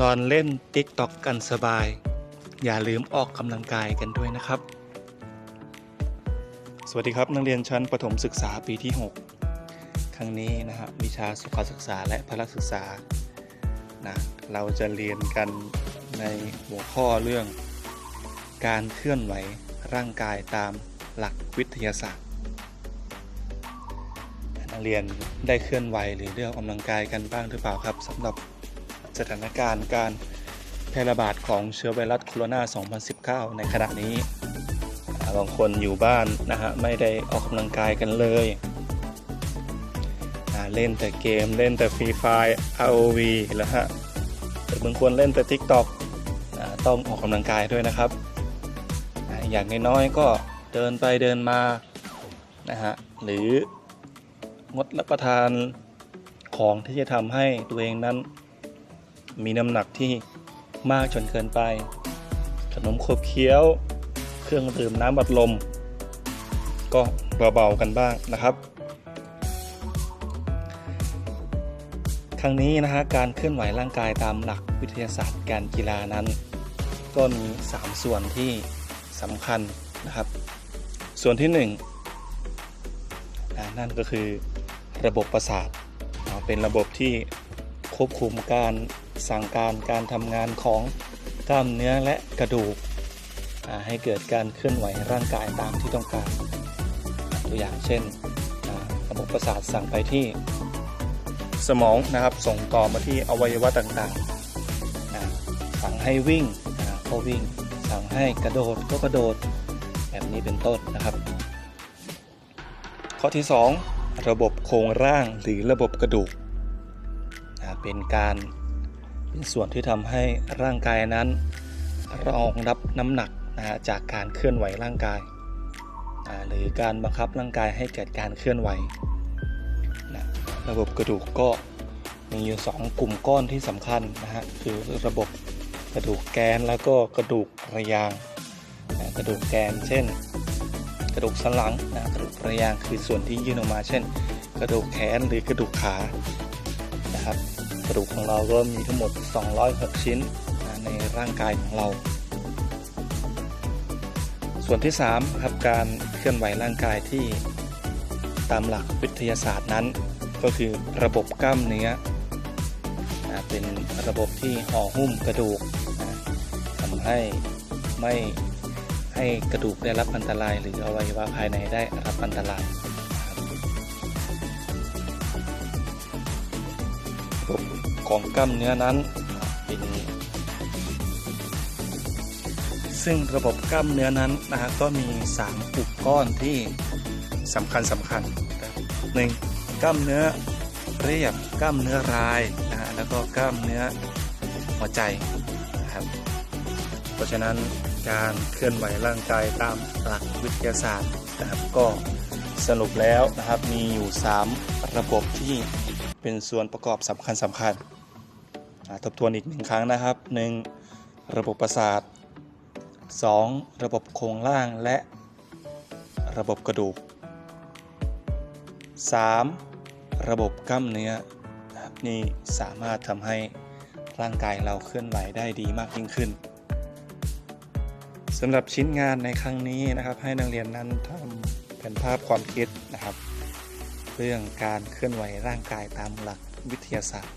นอนเล่นติ๊กต็อกกันสบาย อย่าลืมออกกำลังกายกันด้วยนะครับ สวัสดีครับนักเรียนชั้นประถมศึกษาปีที่ 6 ครั้งนี้นะฮะวิชาสุขศึกษาและพละศึกษานะเราจะเรียนกันในหัวข้อเรื่อง การเคลื่อนไหวร่างกายตามหลักวิทยาศาสตร์นักเรียนได้เคลื่อนไหวหรือเลือกออกกำลังกายกันบ้างหรือเปล่าครับสำหรับ สถานการณ์การแพร่ระบาดของเชื้อไวรัสโคโรนา 2019 ในขณะนี้บางคนอยู่บ้านนะฮะไม่ได้ออกกำลังกายกันเลยเล่นแต่เกมเล่นแต่ฟรีไฟ ROV แล้วฮะแต่บางคนเล่นแต่ TikTok อ่าต้องออกกำลังกายด้วยนะครับ อย่างน้อยๆก็เดินไปเดินมานะฮะหรืองดรับประทานของที่จะทำให้ตัวเองนั้น มีน้ำหนักที่มากจนเกินไป ขนมขบเคี้ยว เครื่องดื่มน้ำบัดลม ก็เบาๆกันบ้างนะครับครั้งนี้นะฮะการเคลื่อนไหวร่างกายตามหลักวิทยาศาสตร์การกีฬานั้น ก็มี 3 ส่วนที่สำคัญนะครับ ส่วนที่1อ่านั่นก็คือระบบประสาทเป็นระบบที่ควบคุมการ สั่งการการทำงานของกล้ามเนื้อและกระดูก ให้เกิดการเคลื่อนไหวร่างกายตามที่ต้องการ ตัวอย่างเช่นระบบประสาทสั่งไปที่สมองนะครับส่งต่อมาที่อวัยวะต่างๆสั่งให้วิ่งก็วิ่ง สั่งให้กระโดดก็กระโดด แบบนี้เป็นต้นนะครับ ข้อที่ 2 ระบบโครงร่างหรือระบบกระดูกเป็นการ เป็นส่วนที่ทำให้ร่างกายนั้น รองรับน้ำหนักนะจากการเคลื่อนไหวร่างกาย หรือการบังคับร่างกายให้เกิดการเคลื่อนไหวนะระบบกระดูกก็มีอยู่ 2 กลุ่มก้อนที่สำคัญนะฮะคือระบบกระดูกแกนแล้วก็กระดูกระยางนะกระดูกแกน เช่น กระดูกสันหลังนะกระดูกระยางคือส่วนที่ยื่นออกมา เช่น กระดูกแขนหรือกระดูกขานะครับ กระดูกของเราก็มีทั้งหมด 206 ชิ้นในร่างกายของเรา ส่วนที่3ครับการเคลื่อนไหวร่างกายที่ตามหลักวิทยาศาสตร์นั้น ก็คือระบบกล้ามเนื้อเป็นระบบที่ห่อหุ้มกระดูกทำให้ไม่ให้กระดูกได้รับอันตราย หรืออวัยวะภายในได้รับอันตราย ของกล้ามเนื้อนั้นเป็นซึ่งระบบกล้ามเนื้อนั้นนะฮะก็มี 3 กลุ่มก้อนที่สำคัญสำคัญนะหนึ่งกล้ามเนื้อเรียบกล้ามเนื้อรายนะฮะแล้วก็กล้ามเนื้อหัวใจนะครับเพราะฉะนั้นการเคลื่อนไหวร่างกายตามหลักวิทยาศาสตร์นะครับก็สรุปแล้วนะครับมีอยู่ 3 ระบบที่ เป็นส่วนประกอบสำคัญสำคัญทบทวนอีกหนึ่งครั้งนะครับ 1. ระบบประสาท 2. ระบบโครงร่างและระบบกระดูก 3. ระบบกล้ามเนื้อนี่สามารถทำให้ร่างกายเราเคลื่อนไหวได้ดีมากยิ่งขึ้นสำหรับชิ้นงานในครั้งนี้นะครับ ให้นักเรียนนั้นทำเป็นภาพความคิดนะครับ เรื่องการเคลื่อนไหวร่างกายตามหลักวิทยาศาสตร์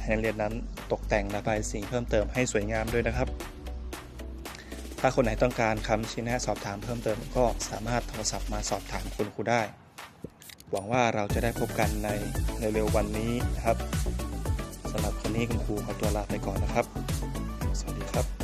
ให้นักเรียนนั้นตกแต่งระบายสีเพิ่มเติมให้สวยงามด้วยนะครับ ถ้าคนไหนต้องการคำชี้แนะสอบถามเพิ่มเติมก็สามารถโทรศัพท์มาสอบถามคุณครูได้ หวังว่าเราจะได้พบกันในเร็วๆวันนี้นะครับสำหรับวันนี้คุณครูขอตัวลาไปก่อนนะครับ สวัสดีครับ